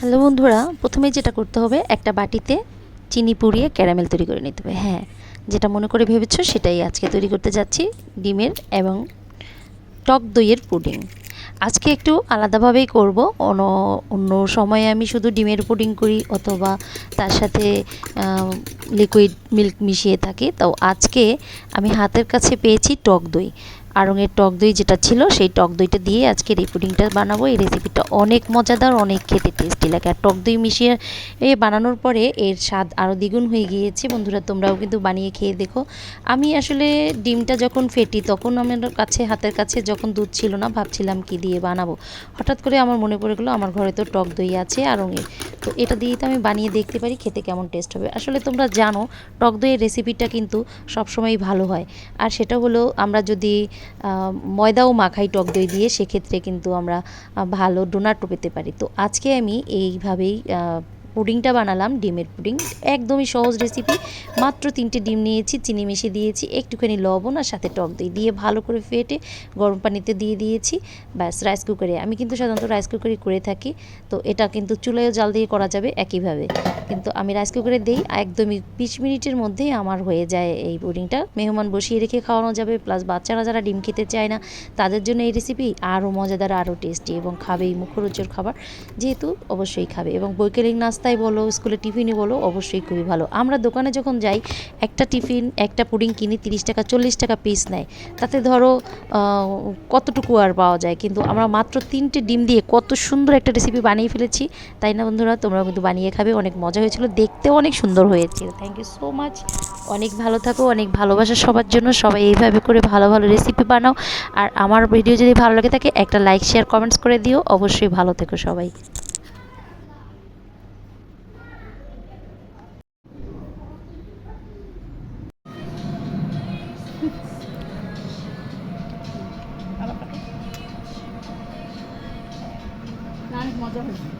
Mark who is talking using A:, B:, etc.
A: Hello বন্ধুরা, প্রথমে যেটা করতে হবে, একটা বাটিতে চিনি পুড়িয়ে ক্যারামেল তৈরি করে নিতে হবে। হ্যাঁ যেটা মনে করে ভেবেছো সেটাই আজকে তৈরি করতে যাচ্ছি, ডিমের এবং টক দইয়ের পুডিং। আজকে একটু আলাদাভাবেই করব, অন্য অন্য সময়ে আমি শুধু ডিমের পুডিং করি অথবা তার সাথে লিকুইড মিল্ক মিশিয়ে থাকি। তো আজকে আমি হাতের কাছে পেয়েছি টক দই। আড়ঙের টক দই যেটা ছিল, সেই টক দইটা দিয়ে আজকে এই পুডিংটা বানাবো। এই রেসিপিটা অনেক মজাদার, অনেক খেতে টেস্টি লাগে। আর টক দই মিশিয়ে, এ, বানানোর পরে এর স্বাদ আরও দ্বিগুণ হয়ে গিয়েছে। বন্ধুরা, তোমরাও কিন্তু বানিয়ে খেয়ে দেখো। আমি আসলে ডিমটা যখন ফেটি, তখন আমার কাছে, হাতের কাছে যখন দুধ ছিল না, ভাবছিলাম কি দিয়ে বানাবো। হঠাৎ করে আমার মনে পড়ে গেলো, আমার ঘরে তো টক দই আছে, আড়ঙের। তো এটা দিয়েই তো আমি বানিয়ে দেখতে পারি, খেতে কেমন টেস্ট হবে। আসলে তোমরা জানো, টক দইয়ের রেসিপিটা কিন্তু সবসময়ই ভালো হয়। আর সেটা হলো, আমরা যদি ময়দাও মাখাই টক দই দিয়ে, সেক্ষেত্রে কিন্তু আমরা ভালো ডোনাটও পেতে পারি। তো আজকে আমি এইভাবেই পুডিংটা বানালাম, ডিমের পুডিং। একদমই সহজ রেসিপি মাত্র তিনটে ডিম নিয়েছি, চিনি মিশিয়ে দিয়েছি, একটুখানি লবণ আর সাথে টক দই দিয়ে ভালো করে ফেটে গরম পানিতে দিয়ে দিয়েছি। ব্যাস রাইস কুকারে আমি কিন্তু সাধারণত রাইস কুকারে করে থাকি। তো এটা কিন্তু চুলায়ও জাল দিয়ে করা যাবে একইভাবে। কিন্তু আমি রাইস কুকারে দিই, একদমই বিশ মিনিটের মধ্যেই আমার হয়ে যায় এই পুডিংটা। মেহমান বসিয়ে রেখে খাওয়ানো যাবে প্লাস বাচ্চারা যারা ডিম খেতে চায় না, তাদের জন্য এই রেসিপি আরও মজাদার, আরও টেস্টি এবং খাবেই মুখরোচর খাবার। যেহেতু অবশ্যই খাবে এবং বৈকালিক নাস্তায় বলো স্কুলে টিফিনে বলো, অবশ্যই খুবই ভালো। আমরা দোকানে যখন যাই, একটা টিফিন একটা পুডিং কিনি তিরিশ টাকা, চল্লিশ টাকা পিস নেয়। তাতে ধরো কতটুকু আর পাওয়া যায়? কিন্তু আমরা মাত্র তিনটে ডিম দিয়ে কত সুন্দর একটা রেসিপি বানিয়ে ফেলেছি। তাই না বন্ধুরা? তোমরা কিন্তু বানিয়ে খাবে, অনেক মজা হয়েছিল। দেখতেও অনেক সুন্দর হয়েছে। থ্যাংক ইউ সো মাচ অনেক ভালো থাকো, অনেক ভালোবাসা সবার জন্য। সবাই এইভাবে করে ভালো ভালো রেসিপি বানাও। আর আমার ভিডিও যদি ভালো লাগে থাকে, একটা লাইক শেয়ার কমেন্টস করে দিও। অবশ্যই ভালো থেকো সবাই।
B: মজা হয়েছে।